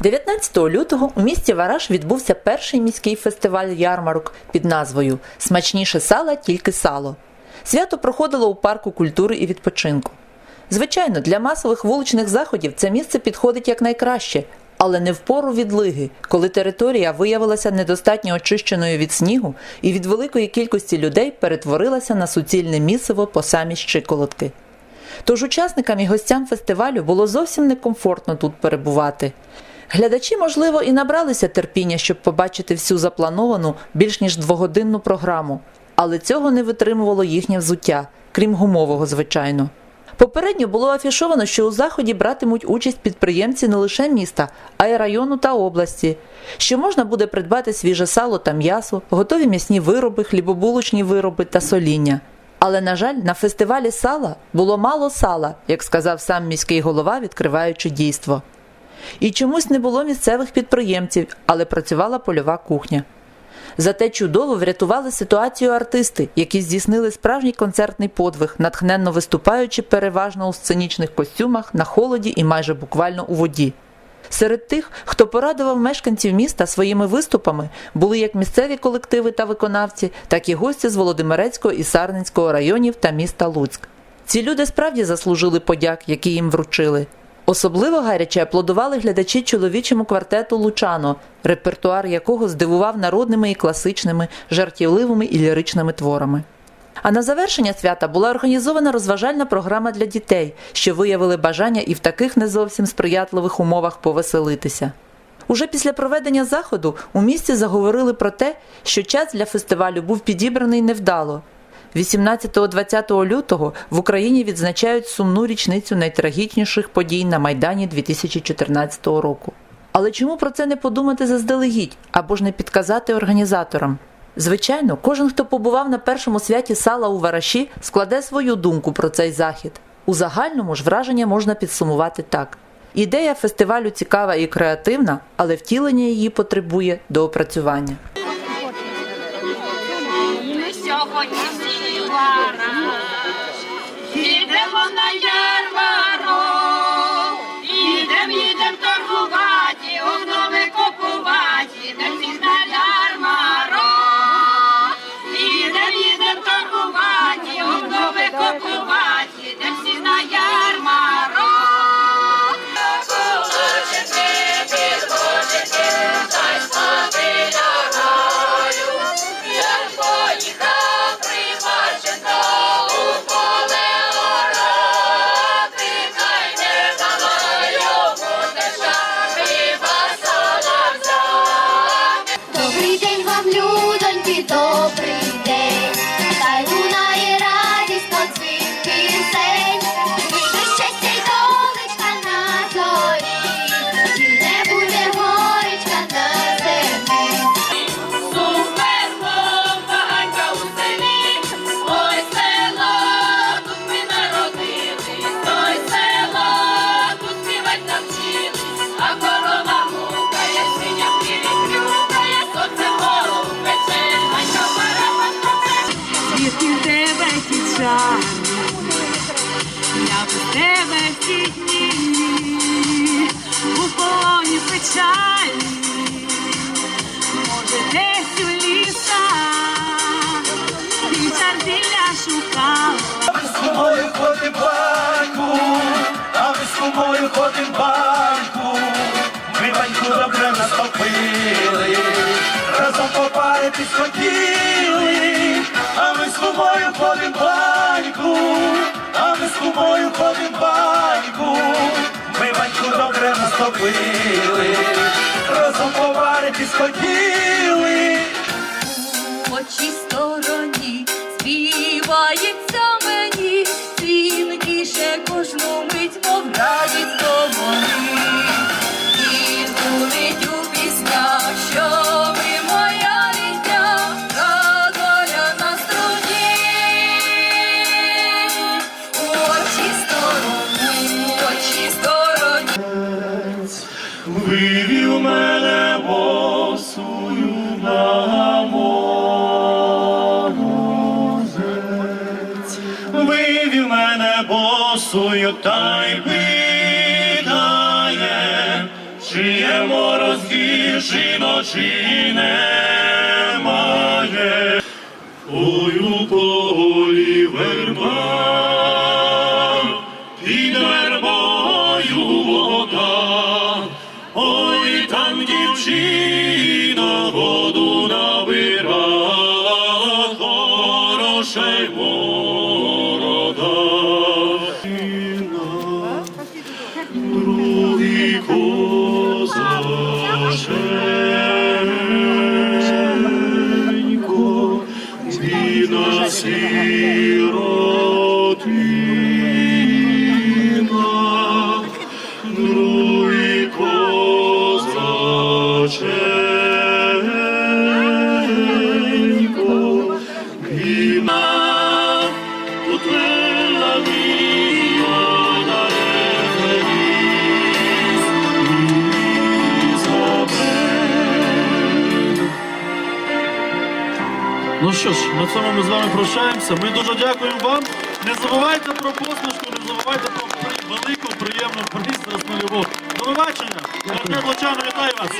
19 лютого у місті Вараш відбувся перший міський фестиваль ярмарок під назвою Смачніше сала, тільки сало. Свято проходило у парку культури і відпочинку. Звичайно, для масових вуличних заходів це місце підходить якнайкраще, але не в пору відлиги, коли територія виявилася недостатньо очищеною від снігу і від великої кількості людей перетворилася на суцільне місиво по самі щиколотки. Тож учасникам і гостям фестивалю було зовсім некомфортно тут перебувати. Глядачі, можливо, і набралися терпіння, щоб побачити всю заплановану більш ніж двогодинну програму, але цього не витримувало їхнє взуття, крім гумового, звичайно. Попередньо було афішовано, що у заході братимуть участь підприємці не лише міста, а й району та області, що можна буде придбати свіже сало та м'ясо, готові м'ясні вироби, хлібобулочні вироби та соління. Але, на жаль, на фестивалі сала було мало сала, як сказав сам міський голова, відкриваючи дійство. І чомусь не було місцевих підприємців, але працювала польова кухня. Зате чудово врятували ситуацію артисти, які здійснили справжній концертний подвиг, натхненно виступаючи переважно у сценічних костюмах на холоді і майже буквально у воді. Серед тих, хто порадував мешканців міста своїми виступами, були як місцеві колективи та виконавці, так і гості з Володимирецького і Сарненського районів та міста Луцьк. Ці люди справді заслужили подяк, які їм вручили. Особливо гаряче аплодували глядачі чоловічому квартету Лучано, репертуар якого здивував народними і класичними, жартівливими і ліричними творами. А на завершення свята була організована розважальна програма для дітей, що виявили бажання і в таких не зовсім сприятливих умовах повеселитися. Уже після проведення заходу у місті заговорили про те, що час для фестивалю був підібраний невдало. 18-20 лютого в Україні відзначають сумну річницю найтрагічніших подій на Майдані 2014 року. Але чому про це не подумати заздалегідь або ж не підказати організаторам? Звичайно, кожен, хто побував на першому святі сала у Вараші, складе свою думку про цей захід. У загальному ж враження можна підсумувати так: ідея фестивалю цікава і креативна, але втілення її потребує доопрацювання. Ми сьогодні всі вараж, їдемо на ярмарок, шукала. Ми з кумою ходим баньку, а ми з кумою ходим баньку. Ми баньку добре настопили, разом попаритись хотіли, а ми з кумою ходим баньку, добре разом попаритись сходили, по чій стороні співається Вивів мене босую на морозець, вивів мене босую та й питає, чиє гірші ночі немає. Хороша й що ж, на цьому ми з вами прощаємося. Ми дуже дякуємо вам. Не забувайте про посмішку, не забувайте про велику, приємну пристрасну любов. До побачення! Оркестр Лучано, вітаю вас!